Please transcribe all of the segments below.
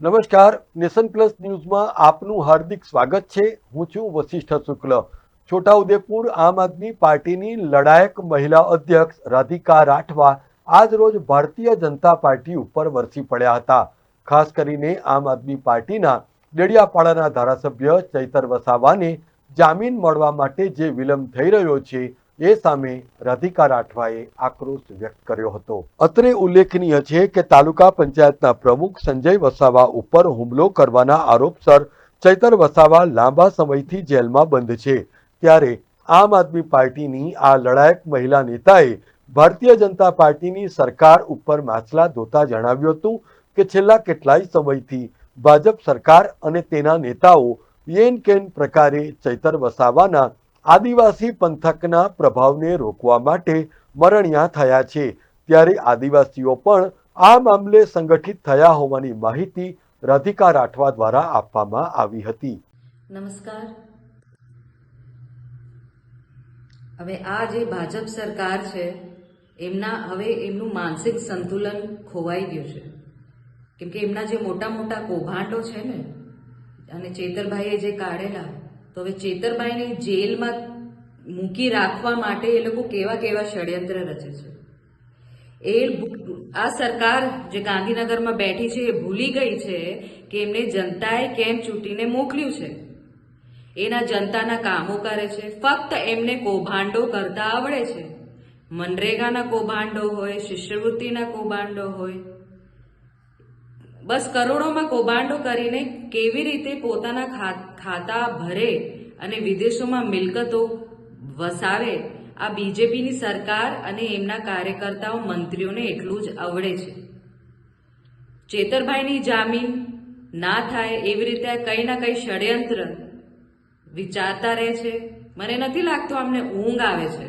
નમસ્કાર, nation plus ન્યૂઝમાં આપનું હાર્દિક સ્વાગત છે. હું છું વશિષ્ઠ શુક્લ. છોટાઉદેપુર આમ આદમી પાર્ટીની લડાયક મહિલા અધ્યક્ષ રાધિકા રાઠવા આજ રોજ ભારતીય જનતા પાર્ટી ઉપર વરસી પડ્યા હતા. ખાસ કરીને આમ આદમી પાર્ટીના ડેડિયાપાડાના ધારાસભ્ય ચૈતર વસાવાને જામીન મળવા માટે જે વિલંબ થઈ રહ્યો છે એ સામે રાધિકા રાઠવાએ આક્રોશ વ્યક્ત કર્યો હતો. અત્રે ઉલ્લેખનીય છે કે તાલુકા પંચાયતના પ્રમુખ સંજય વસાવા ઉપર હુમલો કરવાના આરોપસર ચૈતર વસાવા લાંબા સમયથી જેલમાં બંધ છે. ત્યારે આમ આદમી પાર્ટીની આ લડાયક મહિલા નેતાએ ભારતીય જનતા પાર્ટીની સરકાર ઉપર માછલા ધોતા જણાવ્યું હતું કે છેલ્લા કેટલાય સમયથી ભાજપ સરકાર અને તેના નેતાઓ યેન કેન પ્રકારે ચૈતર વસાવાના આદિવાસી પંથકના પ્રભાવને રોકવા માટે મરણિયા થયા છે. ત્યારે આદિવાસીઓ પણ આ મામલે સંગઠિત થયા હોવાની માહિતી રાધિકા રાઠવા દ્વારા આપવામાં આવી હતી. નમસ્કાર. હવે આ જે ભાજપ સરકાર છે, એમના, હવે એમનું માનસિક સંતુલન ખોવાઈ ગયું છે. કેમ કે એમના જે મોટા મોટા કૌભાંડો છે ને, અને ચેતરભાઈએ જે કાઢેલા તો હવે ચેતરભાઈને જેલમાં મૂકી રાખવા માટે એ લોકો કેવા કેવા ષડયંત્ર રચે છે. એ આ સરકાર જે ગાંધીનગરમાં બેઠી છે એ ભૂલી ગઈ છે કે એમને જનતાએ કેમ ચૂંટીને મોકલ્યું છે. એના જનતાના કામો કરે છે. ફક્ત એમને કૌભાંડો કરતા આવડે છે. મનરેગાના કૌભાંડો હોય, શિષ્યવૃત્તિના કૌભાંડો હોય બસ કરોડોમાં કૌભાંડો કરીને કેવી રીતે પોતાના ખાતા ભરે અને વિદેશોમાં મિલકતો વસાવે, આ બીજેપીની સરકાર અને એમના કાર્યકર્તાઓ મંત્રીઓને એટલું જ આવડે છે. ચેતરભાઈની જામીન ના થાય એવી રીતે કંઈ ના કંઈ ષડયંત્ર વિચારતા રહે છે. મને નથી લાગતું અમને ઊંઘ આવે છે.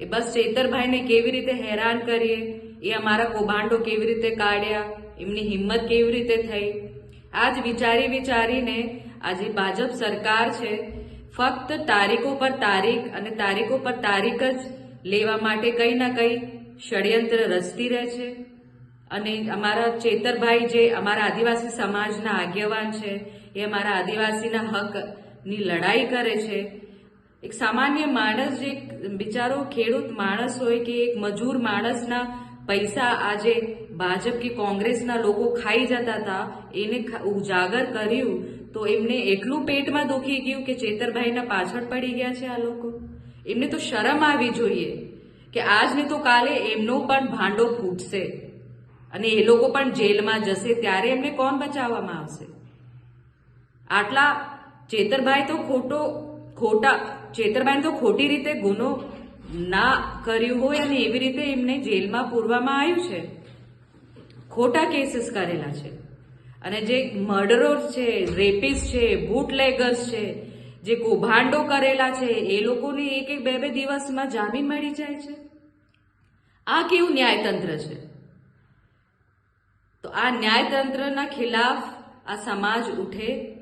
એ બસ ચેતરભાઈને કેવી રીતે હેરાન કરીએ, એ અમારા કૌભાંડો કેવી રીતે કાઢ્યા? એમની હિંમત કેવી રીતે થઈ? આજ વિચારી વિચારીને આજે ભાજપ સરકાર છે, ફક્ત તારીખો પર તારીખ અને તારીખો પર તારીખ જ લેવા માટે કંઈ ના કંઈ ષડયંત્ર રચતી રહે છે. અને અમારા ચેતરભાઈ જે અમારા આદિવાસી સમાજના આગેવાન છે, એ અમારા આદિવાસીના હકની લડાઈ કરે છે. એક સામાન્ય માણસ જે બિચારો ખેડૂત માણસ હોય કે એક મજૂર માણસના પૈસા આજે ભાજપ કે કોંગ્રેસના લોકો ખાઈ જતા હતા, એને ઉજાગર કર્યું, તો એમને એટલું પેટમાં દુખી ગયું કે ચેતરભાઈના પાછળ પડી ગયા છે આ લોકો. એમને તો શરમ આવી જોઈએ કે આજને તો કાલે એમનો પણ ભાંડો ફૂટશે અને એ લોકો પણ જેલમાં જશે ત્યારે એમને કોણ બચાવવામાં આવશે? આટલા ચેતરભાઈ તો ખોટો, ખોટા ચેતરભાઈ તો ખોટી રીતે ગુનો ના કર્યું હોય અને એવી રીતે એમને જેલમાં પૂરવામાં આવ્યું છે? ખોટા કેસીસ કરેલા છે. અને જે મર્ડરોર છે રેપિસ છે બુટલેગર્સ છે, જે કૌભાંડો કરેલા છે, એ લોકોને એક એક બે બે દિવસમાં જામીન મળી જાય છે? આ કેવું ન્યાયતંત્ર છે? તો આ ન્યાયતંત્રના ખિલાફ આ સમાજ ઉઠે,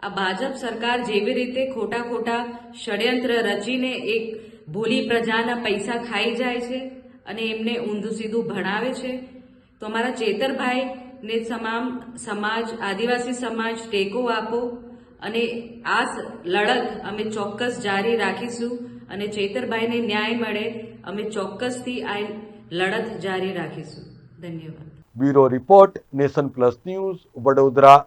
આ ભાજપ સરકાર જેવી રીતે ખોટા ખોટા ષડયંત્ર રચીને એક ભોલી પ્રજાના પૈસા ખાઈ જાય છે અને એમને ઊંધું સીધું ભણાવે છે. તો અમારા ચેતરભાઈને તમામ સમાજ, આદિવાસી સમાજ ટેકો આપો અને આ લડત અમે ચોક્કસ જારી રાખીશું અને ચેતરભાઈને ન્યાય મળે અમે ચોક્કસથી આ લડત જારી રાખીશું. ધન્યવાદ. Bureau report nation plus news Vadodara.